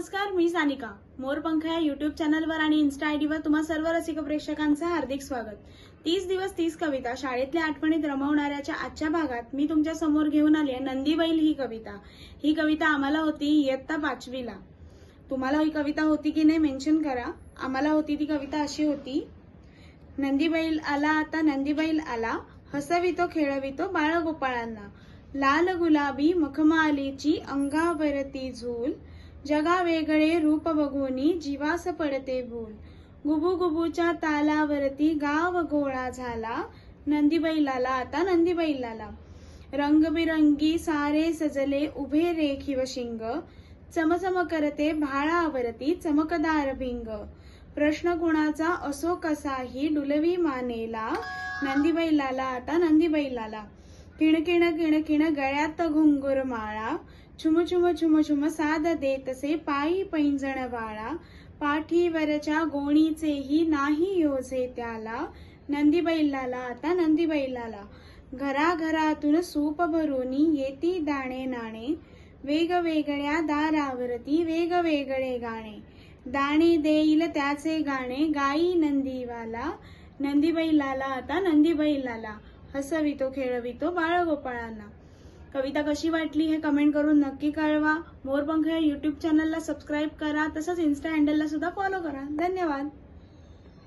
नमस्कार मी सानिका. मोरपंख या युट्यूब चॅनलवर आणि इन्स्टा आयडीवर तुम्हा सर्व रसिक प्रेक्षकांचं हार्दिक स्वागत. तीस दिवस तीस कविता शाळेतल्या आठवणीत रमवणाऱ्याच्या आजच्या भागात मी तुमच्यासमोर घेऊन आली आहे नंदीबैल ही कविता. ही कविता आम्हाला होती इयत्ता पाचवीला. तुम्हाला ही कविता होती की नाही मेन्शन करा. आम्हाला होती ती कविता अशी होती नंदीबैल आला आता नंदीबैल आला. हसवितो खेळवितो बाळगोपाळांना. लाल गुलाबी मखमालीची अंगावरती झूल. जगा वेगळे रूप बघोनी जीवास पडते भूल गुबू गुबूच्या तालावरती गाव गोळा झाला नंदीबैलाला आता नंदीबैलाला रंगबिरंगी सारे सजले उभे रेखीव शिंग चमचम करते भाळावरती चमकदार भिंग प्रश्न कुणाचा असो कसाही डुलवी मानेला नंदीबैलाला आता नंदीबैलाला किणकिण किणकिण गळ्यात घुंगुर माळा. छुम छुम छुम छुम साद देतसे पायी पैंजण बाळा पाठीवरच्या गोणीचेही नाही योजे त्याला. नंदीबैलाला आता नंदीबैलाला घराघरातून सूप भरूनी येती दाणे नाणे. वेगवेगळ्या दारावरती वेगवेगळे गाणे. दाणे देईल त्याचे गाणे गाई नंदीवाला. नंदीबैलाला आता नंदीबैलाला हसवितो खेळवितो बाळगोपाळांना. कविता कशी वाटली हे कमेंट करून नक्की कळवा. मोरपंख या युट्यूब चॅनलला सबस्क्राईब करा. तसंच इन्स्टा हँडलला सुद्धा फॉलो करा. धन्यवाद.